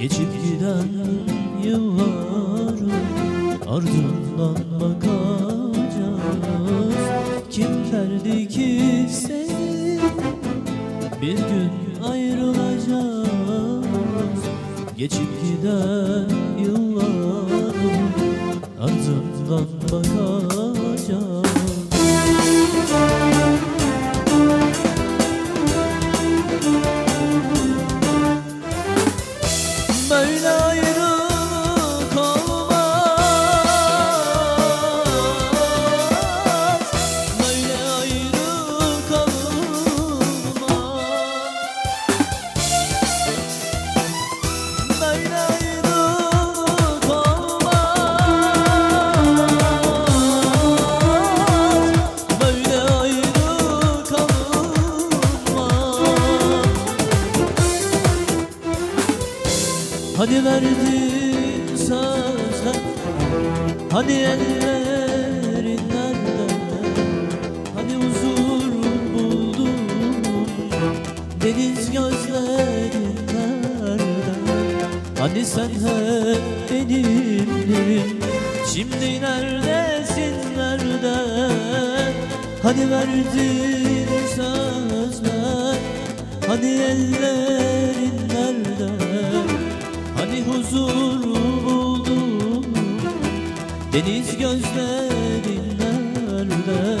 Geçip giden yılların ardından bakacağız. Kim derdi ki seni bir gün ayrılacağız. Geçip giden yılların ardından bakacağız Hani verdin sözler Hani ellerin nerede Hani huzur buldum Deniz gözlerin nerede Hani sen hep benimdin Şimdi neredesin nerede Hani verdin sözler Hani ellerin Deniz gözlerin nerede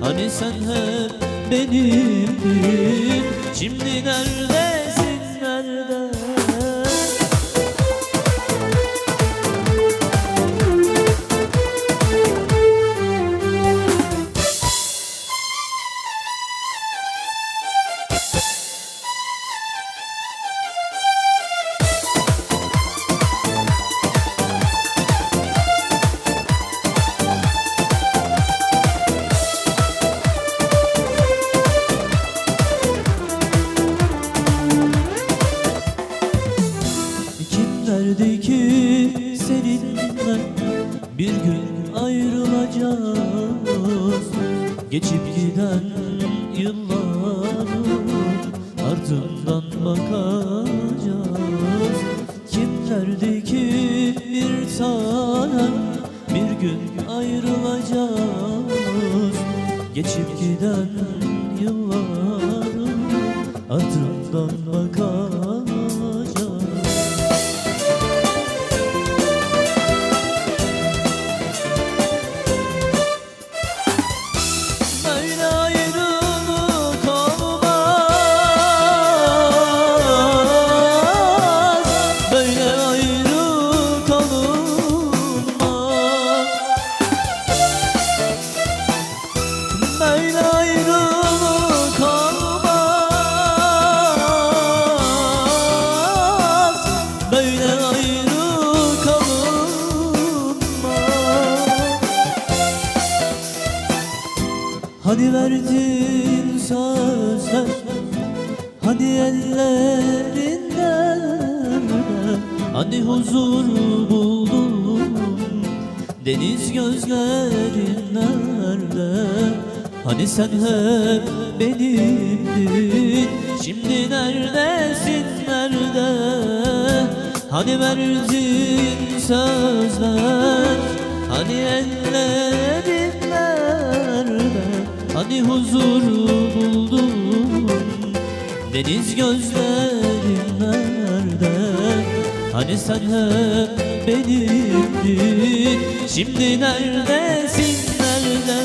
Hani sen hep benimdin. Şimdi nerede derdi ki seninle bir gün ayrılacağız. Geçip giden yılların ardından bakacağız. Kim derdi ki bir tanem bir gün ayrılacağız. Geçip giden yılların ardından Hani verdin sözler Hani ellerin nerede Hani huzur buldum Deniz gözlerin nerede Hani sen hep benimdin Şimdi neredesin nerede? Hani verdin sözler Hani ellerin Hani huzur buldum. Deniz gözlerin nerede? Hani sen hep benimdin? Şimdi neredesin nerede?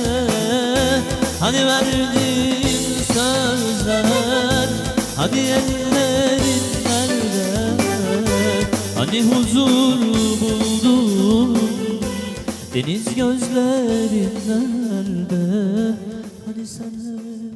Hani verdin sözler? Hani ellerin nerede? Hani huzur buldum? Deniz gözlerin nerede seni